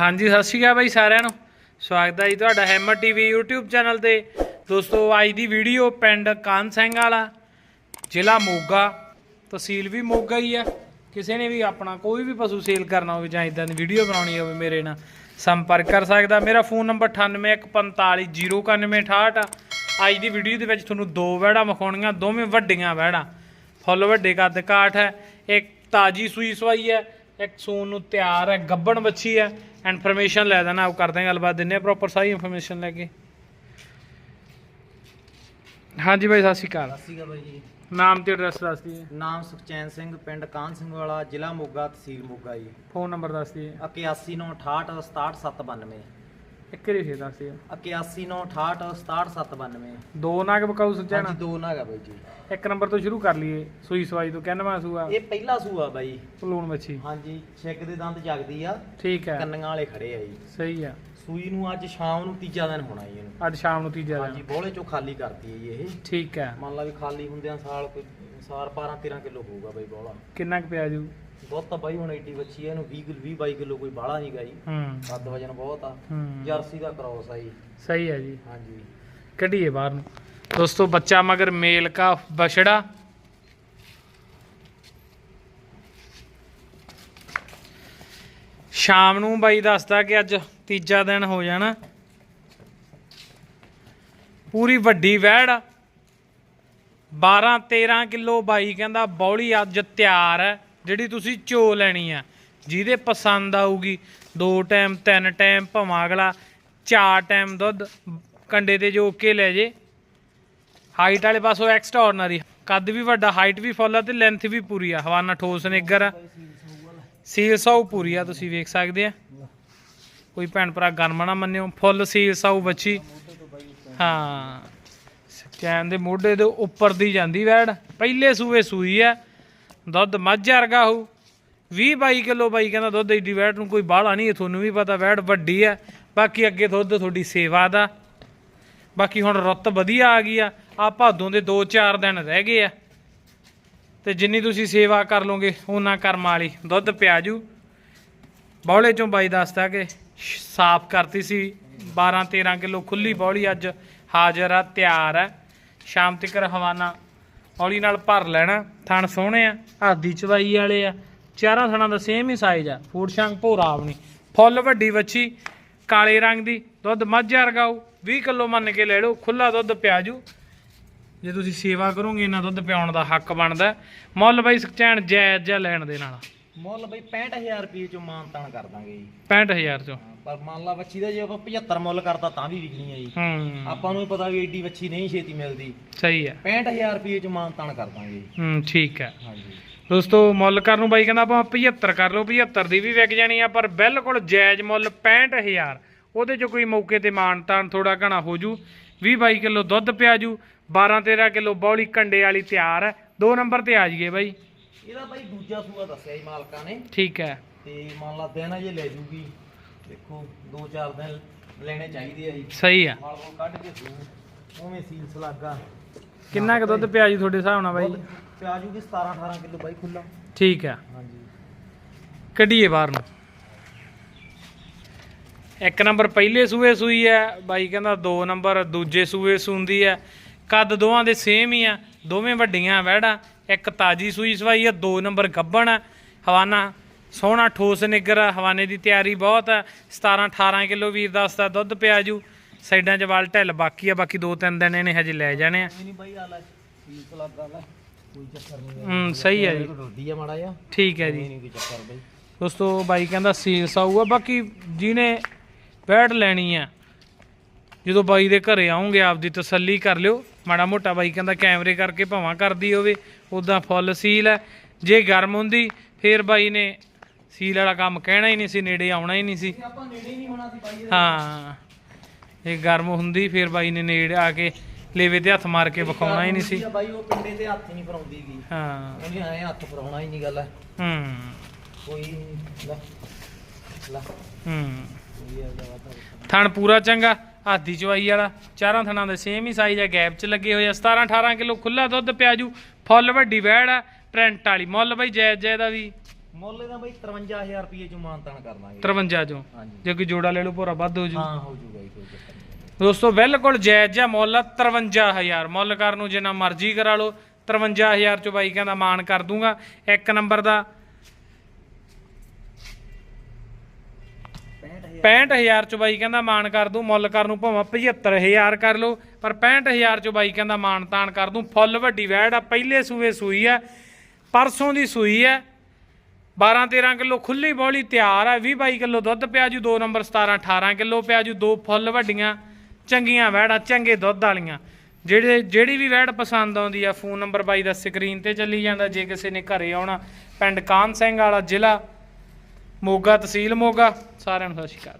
ਹਾਂਜੀ, ਸਤਿ ਸ਼੍ਰੀ ਅਕਾਲ ਬਾਈ ਸਾਰਿਆਂ ਨੂੰ। ਸਵਾਗਤ ਹੈ ਜੀ ਤੁਹਾਡਾ ਹੈਮਰ ਟੀਵੀ YouTube ਚੈਨਲ ਤੇ। ਦੋਸਤੋ, ਅੱਜ ਦੀ ਵੀਡੀਓ ਪਿੰਡ ਕਾਨ ਸਿੰਘ ਵਾਲਾ, ਜ਼ਿਲ੍ਹਾ ਮੋਗਾ। ਤਹਿਸੀਲ ਵੀ ਮੋਗਾ ਹੀ ਆ। ਕਿਸੇ ਨੇ ਵੀ ਆਪਣਾ ਕੋਈ ਵੀ ਪਸ਼ੂ ਸੇਲ ਕਰਨਾ ਹੋਵੇ ਜਾਂ ਇਦਾਂ ਦੀ ਵੀਡੀਓ ਬਣਾਉਣੀ ਹੋਵੇ ਮੇਰੇ ਨਾਲ ਸੰਪਰਕ ਕਰ ਸਕਦਾ। ਮੇਰਾ ਫੋਨ ਨੰਬਰ 9814509168 ਆ। ਅੱਜ ਦੀ ਵੀਡੀਓ ਦੇ ਵਿੱਚ ਤੁਹਾਨੂੰ ਦੋ ਵਹਿੜਾਂ ਵਿਖਾਉਣੀਆਂ, ਦੋਵੇਂ ਵੱਡੀਆਂ ਵਹਿੜਾਂ। ਫੁੱਲ ਵੱਡੇ ਕੱਦ ਕਾਠ ਹੈ, ਇੱਕ ਤਾਜੀ ਸੂਈ ਸਵਾਈ ਹੈ, ਇੱਕ ਸੂਨ ਨੂੰ ਤਿਆਰ ਹੈ, ਗੱਬਣ ਬੱਚੀ ਹੈ। ਇਨਫੋਰਮੇਸ਼ਨ ਲੈ ਦੇਣਾ ਆਪ ਕਰਦੇ ਹਾਂ ਗੱਲਬਾਤ ਦਿੰਨੇ ਆ ਪ੍ਰੋਪਰ ਸਾਰੀ ਇਨਫੋਰਮੇਸ਼ਨ ਲੈ ਕੇ। ਹਾਂਜੀ ਬਾਈ ਸਤਿ ਸ਼੍ਰੀ ਅਕਾਲ। ਸਤਿ ਸ਼੍ਰੀ ਅਕਾਲ ਬਾਈ ਜੀ। ਨਾਮ ਤੇ ਐਡਰੈਸ ਦੱਸ ਦਈਏ ਨਾਮ ਸੁਖਚੈਨ ਸਿੰਘ ਪਿੰਡ ਕਾਨ ਸਿੰਘ ਵਾਲਾ ਜ਼ਿਲ੍ਹਾ ਮੋਗਾ ਤਹਿਸੀਲ ਮੋਗਾ ਜੀ। ਫੋਨ ਨੰਬਰ ਦੱਸ ਦਈਏ 8198676792 ਇੱਕ ਵਾਰੀ ਫੇਰ ਦੱਸ ਦਈਏ 8198676792 ਦੋ ਨਾਗ ਬਕਾਊ ਸੱਜਣਾ ਹਾਂਜੀ ਦੋ ਨਾਗਾ ਬਾਈ ਜੀ। ਇੱਕ ਨੰਬਰ ਤੋਂ ਸ਼ੁਰੂ ਕਰ ਲਈਏ ਸੂਈ ਸਵਾਈ ਤੋਂ। ਕਹਿੰਨਵਾ ਸੂਆ? ਇਹ ਪਹਿਲਾ ਸੂਆ ਬਾਈ। ਪਲੂਣ ਮੱਛੀ ਹਾਂਜੀ ਛਿੱਕ ਦੇ ਦੰਦ ਜਗਦੀ ਆ। ਠੀਕ ਹੈ ਕੰਨੀਆਂ ਵਾਲੇ ਖੜੇ ਆ ਜੀ। ਸਹੀ ਆ। ਸੂਈ ਨੂੰ ਅੱਜ ਸ਼ਾਮ ਨੂੰ ਤੀਜਾ ਦਿਨ ਹੋਣਾ ਜੀ ਇਹਨੂੰ। ਅੱਜ ਸ਼ਾਮ ਨੂੰ ਤੀਜਾ ਹਾਂਜੀ ਦਿਨ ਬੋਲੇ ਚੋਂ ਖਾਲੀ ਕਰਤੀ ਹੈ ਜੀ ਇਹ। ਠੀਕ ਹੈ ਮੰਨ ਲਾ ਵੀ ਖਾਲੀ ਹੁੰਦਿਆਂ ਸਾਲ ਕੋਈ ਸਾਰ 12 13 ਕਿਲੋ ਹੋਊਗਾ ਬਾਈ ਬੋਲਾ। ਕਿੰਨਾ ਕੁ ਪਿਆ ਜੂ? ਬਹੁਤ ਬਾਈ ਹੁਣ ਏਡੀ ਬੱਚੀ ਹੈ ਇਹਨੂੰ 20 ਕਿਲੋ 20 22 ਕਿਲੋ ਕੋਈ ਬਾਹਲਾ ਨਹੀਂ ਗਾਈ। ਹੂੰ। ਕੱਦ ਵਜਨ ਬਹੁਤ ਆ। ਹੂੰ। ਜਰਸੀ ਦਾ ਕ੍ਰੋਸ ਆ ਜੀ। ਸਹੀ ਹੈ ਜੀ। ਹਾਂਜੀ। ਕੱਢੀਏ ਬਾਹਰ ਨੂੰ। ਦੋਸਤੋ ਬੱਚਾ ਮਗਰ ਮੇਲ ਕਾ ਬਛੜਾ। ਸ਼ਾਮ ਨੂੰ ਬਾਈ ਦੱਸਦਾ ਕਿ ਅੱਜ ਤੀਜਾ ਦਿਨ ਹੋ ਜਾਣਾ। ਪੂਰੀ ਵੱਡੀ ਵਹਿੜ 12 13 ਕਿਲੋ ਬਾਈ ਕਹਿੰਦਾ ਬੌਲੀ ਅੱਜ ਤਿਆਰ ਹੈ ਜਿਹੜੀ ਤੁਸੀਂ ਚੋ ਲੈਣੀ ਆ। ਜਿਹਦੇ ਪਸੰਦ ਆਊਗੀ, ਦੋ ਟਾਈਮ ਤਿੰਨ ਟਾਈਮ ਭਵਾਂ ਅਗਲਾ ਚਾਰ ਟਾਈਮ ਦੁੱਧ, ਕੰਡੇ ਤੇ ਜੋ ਕੇ ਲੈ ਜੇ। ਹਾਈਟ ਵਾਲੇ ਪਾਸੋਂ ਐਕਸਟਰਾordinary ਕੱਦ ਵੀ ਵੱਡਾ ਹਾਈਟ ਵੀ ਫੁੱਲ ਆ ਤੇ ਲੈਂਥ ਵੀ ਪੂਰੀ ਆ। ਹਵਾਨਾ ਠੋਸ ਨਿੱਗਰ ਆ। ਸੀਲ ਸਾਊ ਪੂਰੀ ਆ, ਤੁਸੀਂ ਵੇਖ ਸਕਦੇ ਆ। ਕੋਈ ਭੈਣ ਭਰਾ ਗਰਮ ਨਾ ਮੰਨਿਓ। ਫੁੱਲ ਸੀਲ ਸਾਊ ਬੱਚੀ। ਹਾਂ। ਚੈਨ ਦੇ ਮੋਢੇ ਦੇ ਉੱਪਰ ਦੀ ਜਾਂਦੀ ਵੈੜ। ਪਹਿਲੇ ਸੂਏ ਸੂਈ ਆ। ਦੁੱਧ ਮੱਝ ਵਰਗਾ ਹੋਊ। 20 22 ਕਿਲੋ ਬਾਈ ਕਹਿੰਦਾ ਦੁੱਧ ਏਡੀ ਵੈਟ ਨੂੰ ਕੋਈ ਬਾਹਲਾ ਨਹੀਂ ਤੁਹਾਨੂੰ ਵੀ ਪਤਾ ਵੈੜ ਵੱਡੀ ਆ ਬਾਕੀ ਅੱਗੇ ਦੁੱਧ ਤੁਹਾਡੀ ਸੇਵਾ ਦਾ। ਬਾਕੀ ਹੁਣ ਰੁੱਤ ਵਧੀਆ ਆ ਗਈ ਆ। ਆ ਭਾਦੋਂ ਦੇ 2-4 ਦਿਨ ਰਹਿ ਗਏ ਆ। ਤੇ ਜਿੰਨੀ ਤੁਸੀਂ ਸੇਵਾ ਕਰ ਲੋਗੇ ਉਹਨਾਂ ਕਰਮ ਵਾਲੀ ਦੁੱਧ ਪਿਆਜੂ ਬੌਲੇ ਚੋਂ ਬਾਈ ਦੱਸਦਾ ਕਿ ਸ਼- ਸਾਫ਼ ਕਰਤੀ ਸੀ। 12-13 ਕਿਲੋ ਖੁੱਲੀ ਬੌਲੀ ਅੱਜ ਹਾਜ਼ਰ ਆ, ਤਿਆਰ ਆ। ਸ਼ਾਮ ਤੱਕ ਹਵਾਨਾ ਹੌਲੀ ਨਾਲ ਭਰ ਲੈਣਾ। ਥਣ ਸੋਹਣੇ ਆ, ਆਦੀ ਚਵਾਈ ਵਾਲੇ ਆ। ਚਾਰਾਂ ਥਣਾਂ ਦਾ ਸੇਮ ਹੀ ਸਾਈਜ਼ ਆ। ਫੂਡ ਸ਼ੰਕ ਭੋਰਾ ਆਪਣੀ ਫੁੱਲ ਵੱਡੀ ਵੱਛੀ, ਕਾਲੇ ਰੰਗ ਦੀ, ਦੁੱਧ ਮੱਝ ਵਰਗਾਉ 20 ਕਿਲੋ ਮੰਨ ਕੇ ਲੈ ਲਓ ਖੁੱਲਾ ਦੁੱਧ ਪਿਆਜੂ ਜੇ। ਤੁਸੀਂ ਸੇਵਾ ਕਰੋਗੇ ਇਹਨਾਂ ਦੁੱਧ ਪਿਆਉਣ ਦਾ ਹੱਕ ਬਣਦਾ। ਮੁੱਲ ਬਾਈ ਸਕਚੈਨ ਜਾਇਜ਼ ਜਿਹਾ ਲੈਣ ਦੇ ਨਾਲ। ਮੁੱਲ ਬਈ 65000 ਰੁਪਏ ਚੋਂ ਮਾਨ ਤਾਨ ਕਰ ਦਾਂਗੇ ਜੀ। 65000 ਚੋਂ। ਹਾਂ, ਪਰ ਮੰਨ ਲਾ ਬੱਚੀ ਦਾ ਜੇ ਆਪਾਂ 75 ਮੁੱਲ ਕਰਤਾ ਤਾਂ ਵੀ ਵਿਕਣੀ ਆ ਜੀ। ਹੂੰ। ਆਪਾਂ ਨੂੰ ਵੀ ਪਤਾ ਵੀ ਏਡੀ ਬੱਚੀ ਨਹੀਂ ਛੇਤੀ ਮਿਲਦੀ। ਸਹੀ ਹੈ 65000 ਰੁਪਏ ਚੋਂ ਮਾਨ ਤਾਨ ਕਰ ਦਾਂਗੇ ਜੀ। ਹੂੰ ਠੀਕ ਹੈ ਹਾਂਜੀ। ਦੋਸਤੋ ਮੁੱਲ ਕਰਨ ਨੂੰ ਬਾਈ ਕਹਿੰਦਾ ਆਪਾਂ 75 ਕਰ ਲਓ 75 ਦੀ ਵੀ ਵਿਕ ਜਾਣੀ ਆ ਪਰ ਬਿਲਕੁਲ ਜਾਇਜ਼ ਮੁੱਲ 65000 ਉਹਦੇ ਚ ਕੋਈ ਮੌਕੇ ਤੇ ਤਾਨ ਥੋੜਾ ਘਣਾ ਹੋ ਜੂ। 20 22 ਕਿਲੋ ਦੁੱਧ ਪਿਆਜੂ 12 13 ਕਿਲੋ ਬੌਲੀ ਕੰਡੇ ਵਾਲੀ ਤਿਆਰ ਹੈ ਦੋ ਨੰਬਰ ਤੇ ਆ ਜਾਈਏ ਬਾਈ। ਇਹਦਾ ਬਾਈ ਦੂਜਾ ਸੂਆ ਦੱਸਿਆ ਜੀ ਮਾਲਕਾਂ ਨੇ। ਠੀਕ ਹੈ। ਤੇ ਮੰਨ ਲਾ ਦਿਨ ਅਜੇ ਲੈ ਜੂਗੀ। ਦੇਖੋ 2-4 ਦਿਨ ਲੈਣੇ ਚਾਹੀਦੇ ਆ ਜੀ। ਸਹੀ ਆ। ਮਾਲ ਕੋਲ ਕੱਢ ਕੇ ਸੂ ਉਵੇਂ ਸੀਲ ਸਲਾਗਾ। ਕਿੰਨਾ ਕੁ ਦੁੱਧ ਪਿਆਜੂ ਤੁਹਾਡੇ ਹਿਸਾਬ ਨਾਲ ਬਾਈ? ਪਿਆ ਜੂਗੀ 17-18 ਕਿਲੋ ਬਾਈ ਖੁੱਲਾ ਠੀਕ ਆ। ਹਾਂਜੀ। ਕੱਢੀਏ ਬਾਹਰ ਨੂੰ। ਇੱਕ ਨੰਬਰ ਪਹਿਲੇ ਸੂਏ ਸੂਈ ਹੈ ਬਾਈ ਕਹਿੰਦਾ ਦੋ ਨੰਬਰ ਦੂਜੇ ਸੂਏ ਸੂੰਦੀ ਹੈ ਕੱਦ ਦੋਵਾਂ ਦੇ ਸੇਮ ਹੀ ਆ। ਦੋਵੇਂ ਵੱਡੀਆਂ ਵਹਿੜਾਂ। ਇੱਕ ਤਾਜੀ ਸੂਈ ਸਵਾਈ ਹੈ ਦੋ ਨੰਬਰ ਗੱਬਣ ਹਵਾਨਾ ਸੋਹਣਾ ਠੋਸ ਨਿੱਗਰ ਹਵਾਨੇ ਦੀ ਤਿਆਰੀ ਬਹੁਤ ਹੈ 17 18 ਕਿਲੋ ਵੀਰ ਦੱਸਦਾ ਦੁੱਧ ਪਿਆਜੂ ਸਾਈਡਾਂ 'ਚ ਵਾਲ ਢਿੱਲ ਬਾਕੀ ਆ ਬਾਕੀ ਦੋ ਤਿੰਨ ਦਿਨ ਇਹਨੇ ਹਜੇ ਲੈ ਜਾਣੇ ਆ। ਹੂੰ ਸਹੀ ਹੈ ਜੀ। ਰੋਦੀ ਆ ਮਾੜਾ ਜਿਹਾ। ਠੀਕ ਹੈ ਜੀ। ਦੋਸਤੋ ਬਾਈ ਕਹਿੰਦਾ ਸੀਲ ਸਾਊ ਆ ਬਾਕੀ ਜਿਹਨੇ ਬੈਟ ਲੈਣੀ ਆ ਜਦੋਂ ਬਾਈ ਦੇ ਘਰੇ ਆਉਂਗੇ ਆਪਦੀ ਤਸੱਲੀ ਕਰ ਲਿਓ। ਮਾੜਾ ਮੋਟਾ ਬਾਈ ਕਹਿੰਦਾ ਕੈਮਰੇ ਕਰਕੇ ਭਾਵਾਂ ਕਰਦੀ ਹੋਵੇ ਉਦਾਂ ਫੁੱਲ ਸੀਲ ਹੈ। ਜੇ ਗਰਮ ਹੁੰਦੀ ਫੇਰ ਬਾਈ ਨੇ ਸੀਲ ਵਾਲਾ ਕੰਮ ਕਹਿਣਾ ਹੀ ਨਹੀਂ ਸੀ ਨੇੜੇ ਆਉਣਾ ਹੀ ਨਹੀਂ ਸੀ। ਆਪਾਂ ਨੇੜੇ ਨਹੀਂ ਹੋਣਾ ਸੀ ਬਾਈ ਹਾਂ ਜੇ ਗਰਮ ਹੁੰਦੀ ਫੇਰ ਬਾਈ ਨੇ ਨੇੜੇ ਆ ਕੇ ਲੇਵੇ ਤੇ ਹੱਥ ਮਾਰ ਕੇ ਵਿਖਾਉਣਾ ਹੀ ਨਹੀਂ ਸੀ। ਬਾਈ ਉਹ ਪਿੰਡੇ ਤੇ ਹੱਥ ਹੀ ਨਹੀਂ ਫਰਾਉਂਦੀ ਗੀ। ਹਾਂ। ਉਹਨੇ ਐ ਹੱਥ ਫਰਾਉਣਾ ਹੀ ਨਹੀਂ ਗੱਲ। ਹੂੰ। ਕੋਈ ਲੈ ਲੈ। ਹੂੰ। ਥਣ ਪੂਰਾ ਚੰਗਾ। ਹਾਦੀ ਚਵਾਈ ਵਾਲਾ। ਚਾਰਾਂ ਥਣਾਂ ਦੇ ਸੇਮ ਹੀ ਸਾਈਜ਼ ਆ ਗੈਪ 'ਚ ਲੱਗੇ ਹੋਏ ਆ। 17 18 ਕਿਲੋ ਖੁੱਲਾ ਦੁੱਧ ਪਿਆਜੂ ਫੁੱਲ ਵੱਡੀ ਵੈੜ ਆ ਪ੍ਰਿੰਟ ਵਾਲੀ। ਮੁੱਲ ਬਈ ਜੈ ਜੈ ਦਾ ਵੀ ਮੁੱਲ ਇਹਦਾ ਬਾਈ 53000 ਰੁਪਏ ਚੋਂ ਮਾਨਤਾਨ ਕਰ ਦਾਂਗੇ। 53 ਚੋਂ। ਹਾਂਜੀ। ਜੇ ਕੋਈ ਜੋੜਾ ਲੈ ਲਓ ਭੋਰਾ ਵੱਧ ਹੋ ਜੂ। ਹਾਂ ਹੋ ਜੂਗਾ ਜੀ ਕੋਈ ਚੱਕਰ ਨਹੀਂ। ਦੋਸਤੋ ਬਿਲਕੁਲ ਜਾਇਜ਼ ਜਿਹਾ ਮੁੱਲ ਆ 53000 ਮੁੱਲ ਕਰਨ ਨੂੰ ਜਿੰਨਾ ਮਰਜ਼ੀ ਕਰਾ ਲਓ। 53000 ਚ ਬਾਈ ਕਹਿੰਦਾ ਮਾਨ ਕਰ ਦੂੰਗਾ। ਇੱਕ ਨੰਬਰ ਦਾ 65000 65000 ਚ ਬਾਈ ਕਹਿੰਦਾ ਮਾਨ ਕਰ ਦੂੰ, ਮੁੱਲ ਕਰਨ ਨੂੰ ਭਾਵੇਂ 75000 ਕਰ ਲਓ, ਪਰ 65000 ਚ ਬਾਈ ਕਹਿੰਦਾ ਮਾਨ ਤਾਨ ਕਰ ਦੂੰ। ਫੁੱਲ ਵੱਡੀ ਵੈੜ ਆ, ਪਹਿਲੇ ਸੂਏ ਸੂਈ ਆ, ਪਰਸੋਂ ਦੀ ਸੂਈ ਆ। 12 13 ਕਿਲੋ ਖੁੱਲੀ ਬੋਲੀ ਤਿਆਰ ਆ 20 22 ਕਿਲੋ ਦੁੱਧ ਪਿਆ ਜੂ 2 ਨੰਬਰ 17 18 ਕਿਲੋ ਪਿਆ ਜੂ, ਦੋ ਫੁੱਲ ਵੱਡੀਆਂ, ਚੰਗੀਆਂ ਵੈੜਾਂ ਚੰਗੇ ਦੁੱਧ ਵਾਲੀਆਂ। ਜਿਹੜੇ, ਜਿਹੜੀ ਵੀ ਵੈੜ ਪਸੰਦ ਆਉਂਦੀ ਆ, ਫੋਨ ਨੰਬਰ ਬਾਈ ਦਾ ਸਕਰੀਨ ਤੇ ਚੱਲੀ ਜਾਂਦਾ, ਜੇ ਕਿਸੇ ਨੇ ਘਰੇ ਆਉਣਾ, ਪਿੰਡ ਕਾਨ ਸਿੰਘ ਵਾਲਾ ਜ਼ਿਲ੍ਹਾ ਮੋਗਾ ਤਹਿਸੀਲ ਮੋਗਾ ਸਾਰਿਆਂ ਨੂੰ ਸਤਿ ਸ਼੍ਰੀ ਅਕਾਲ।